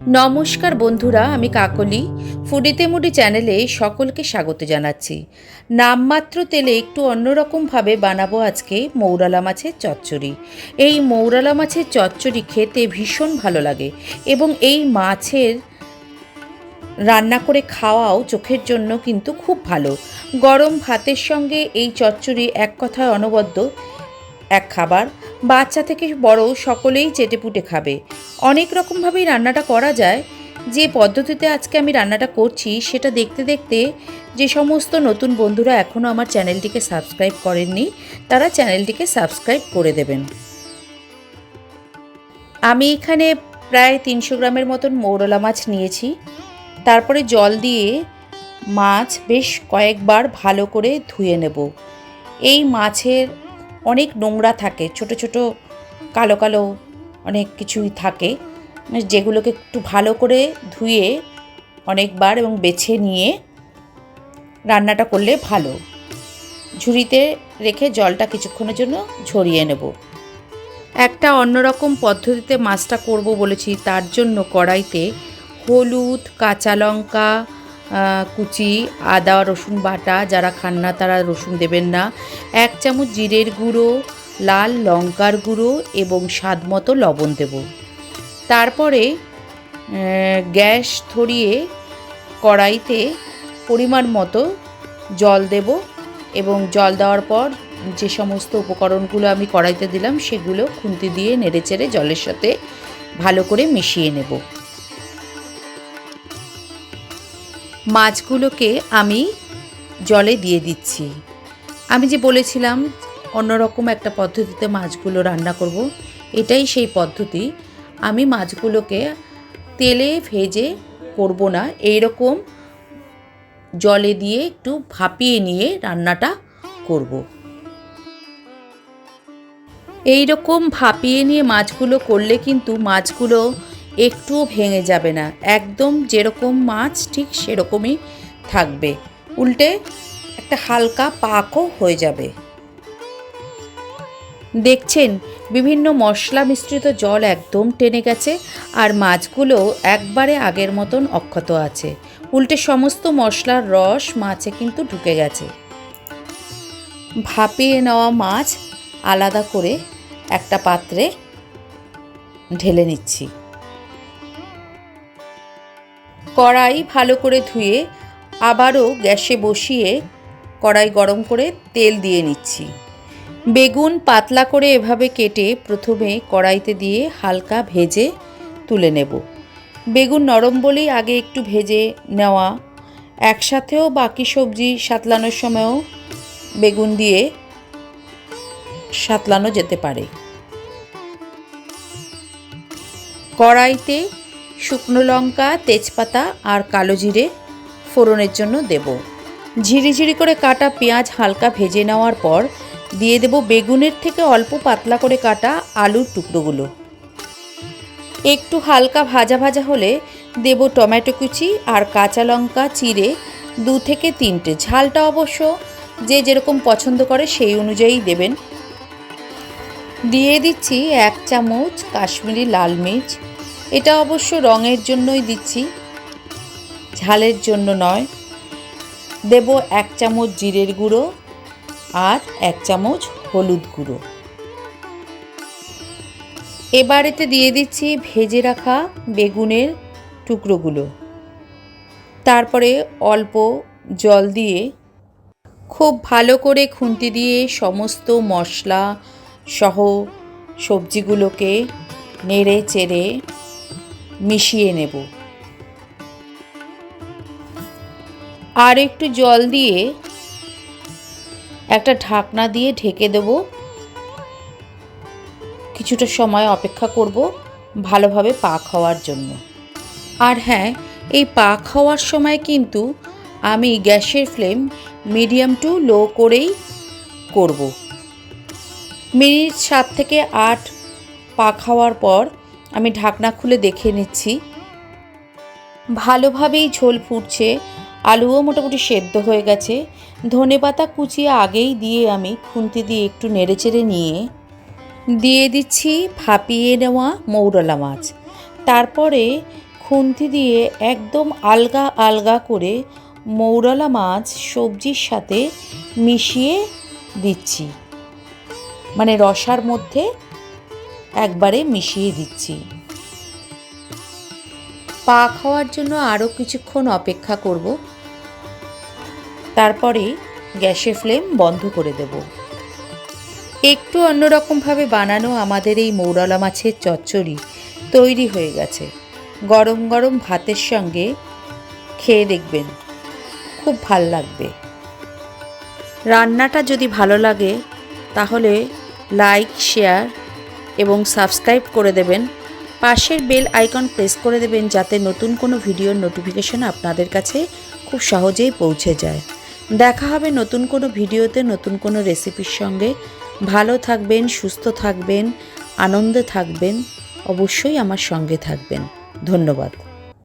নমস্কার বন্ধুরা, আমি কাকলি। ফুডিতে মুডি চ্যানেলে সকলকে স্বাগত জানাচ্ছি। নামমাত্র তেলে একটু অন্যরকমভাবে বানাবো আজকে মৌরালা মাছের চচ্চড়ি। এই মৌরালা মাছের চচ্চড়ি খেতে ভীষণ ভালো লাগে এবং এই মাছের রান্না করে খাওয়াও চোখের জন্য কিন্তু খুব ভালো। গরম ভাতের সঙ্গে এই চচ্চড়ি এক কথায় অনবদ্য। এক খাবার। বাচ্চা থেকে বড় সকলেই চেটেপুটে খাবে। অনেক রকমভাবেই রান্নাটা করা যায়। যে পদ্ধতিতে আজকে আমি রান্নাটা করছি, সেটা দেখতে দেখতে যে সমস্ত নতুন বন্ধুরা এখনও আমার চ্যানেলটিকে সাবস্ক্রাইব করেননি, তারা চ্যানেলটিকে সাবস্ক্রাইব করে দেবেন। আমি এখানে প্রায় তিনশো গ্রামের মতন মৌরলা মাছ নিয়েছি। তারপরে জল দিয়ে মাছ বেশ কয়েকবার ভালো করে ধুয়ে নেব। এই মাছের অনেক নোংরা থাকে, ছোট ছোট, কালো কালো অনেক কিছুই থাকে। যেগুলোকে একটু ভালো করে ধুয়ে অনেকবার এবং বেছে নিয়ে রান্নাটা করলে ভালো। ঝুড়িতে রেখে জলটা কিছুক্ষণের জন্য ঝরিয়ে নেব। একটা অন্যরকম পদ্ধতিতে মাছটা করব বলেছি, তার জন্য কড়াইতে হলুদ, কাঁচা লঙ্কা কুচি, আদা, রসুন বাটা যারা খান না তারা রসুন দেবেন না। এক চামচ জিরের গুঁড়ো, লাল লঙ্কার গুঁড়ো এবং স্বাদ মতো লবণ দেব। তারপরে গ্যাস ধরিয়ে কড়াইতে পরিমাণ মতো জল দেব এবং জল দেওয়ার পর যে সমস্ত উপকরণগুলো আমি কড়াইতে দিলাম সেগুলো খুন্তি দিয়ে নেড়েচেড়ে জলের সাথে ভালো করে মিশিয়ে নেব। মাছগুলোকে আমি জলে দিয়ে দিচ্ছি। আমি যে বলেছিলাম, অন্যরকম একটা পদ্ধতিতে মাছগুলো রান্না করব, এটাই সেই পদ্ধতি। আমি মাছগুলোকে তেলে ভেজে করব না এই রকম জলে দিয়ে একটু ভাপিয়ে নিয়ে রান্নাটা করব। এই রকম ভাপিয়ে নিয়ে মাছগুলো করলে কিন্তু মাছগুলো একটুও ভেঙে যাবে না। একদম যেরকম মাছ, ঠিক সেরকমই থাকবে। উল্টে একটা হালকা পাকও হয়ে যাবে। দেখছেন, বিভিন্ন মশলা মিশ্রিত জল একদম টেনে গেছে আর মাছগুলো একবারে আগের মতন অক্ষত আছে। উল্টে সমস্ত মশলার রস মাছে কিন্তু ঢুকে গেছে। ভাপিয়ে নেওয়া মাছ আলাদা করে একটা পাত্রে ঢেলে নিচ্ছি। কড়াই ভালো করে ধুয়ে আবারও গ্যাসে বসিয়ে কড়াই গরম করে তেল দিয়ে নিচ্ছি। বেগুন পাতলা করে এভাবে কেটে প্রথমে কড়াইতে দিয়ে হালকা ভেজে তুলে নেব। বেগুন নরম বলেই আগে একটু ভেজে নেওয়া। একসাথেও বাকি সবজি সাতলানোর সময়ও বেগুন দিয়ে সাতলানো যেতে পারে। কড়াইতে শুকনো লঙ্কা, তেজপাতা আর কালো জিরে ফোড়নের জন্য দেব। ঝিরিঝিরি করে কাটা পেঁয়াজ হালকা ভেজে নেওয়ার পর দিয়ে দেব বেগুনের থেকে অল্প পাতলা করে কাটা আলুর টুকরোগুলো। একটু হালকা ভাজা ভাজা হলে দেব টমেটো কুচি আর কাঁচা লঙ্কা, চিড়ে দু থেকে তিনটে। ঝালটা অবশ্য যে যেরকম পছন্দ করে সেই অনুযায়ী দেবেন। দিয়ে দিচ্ছি এক চামচ কাশ্মীরি লাল মির্চ এটা অবশ্য রঙের জন্যই দিচ্ছি, ঝালের জন্য নয়। দেব এক চামচ জিরের গুঁড়ো আর এক চামচ হলুদ গুঁড়ো। এবার এতে দিয়ে দিচ্ছি ভেজে রাখা বেগুনের টুকরোগুলো। তারপরে অল্প জল দিয়ে খুব ভালো করে খুন্তি দিয়ে সমস্ত মশলা সহ সবজিগুলোকে নেড়ে চেড়ে মিশিয়ে নেব। আর একটু জল দিয়ে একটা ঢাকনা দিয়ে ঢেকে দেব। কিছুটা সময় অপেক্ষা করব ভালোভাবে পাক হওয়ার জন্য। আর হ্যাঁ এই পাক হওয়ার সময় কিন্তু আমি গ্যাসের ফ্লেম মিডিয়াম টু লো করেই করব। মিনিট সাত থেকে আট পাক হওয়ার পর আমি ঢাকনা খুলে দেখে নিচ্ছি। ভালোভাবেই ঝোল ফুটছে, আলুও মোটামুটি সেদ্ধ হয়ে গেছে। ধনে পাতা কুচিয়ে আগেই দিয়ে আমি খুন্তি দিয়ে একটু নেড়েচেড়ে নিয়ে দিয়ে দিচ্ছি ফাঁপিয়ে নেওয়া মৌরলা মাছ। তারপরে খুন্তি দিয়ে একদম আলগা আলগা করে মৌরলা মাছ সবজির সাথে মিশিয়ে দিচ্ছি। মানে রসার মধ্যে একবারে মিশিয়ে দিচ্ছি। পাক হওয়ার জন্য আরও কিছুক্ষণ অপেক্ষা করব। তারপরে গ্যাসের ফ্লেম বন্ধ করে দেব। একটু অন্যরকমভাবে বানানো আমাদের এই মৌরলা মাছের চচ্চড়ি তৈরি হয়ে গেছে। গরম গরম ভাতের সঙ্গে খেয়ে দেখবেন, খুব ভালো লাগবে। রান্নাটা যদি ভালো লাগে, তাহলে লাইক, শেয়ার এবং সাবস্ক্রাইব করে দেবেন। পাশের বেল আইকন প্রেস করে দেবেন যাতে নতুন কোনো ভিডিওর নোটিফিকেশন আপনাদের কাছে খুব সহজেই পৌঁছে যায়। দেখা হবে নতুন কোনো ভিডিওতে নতুন কোনো রেসিপির সঙ্গে। ভালো থাকবেন, সুস্থ থাকবেন, আনন্দে থাকবেন, অবশ্যই আমার সঙ্গে থাকবেন। ধন্যবাদ।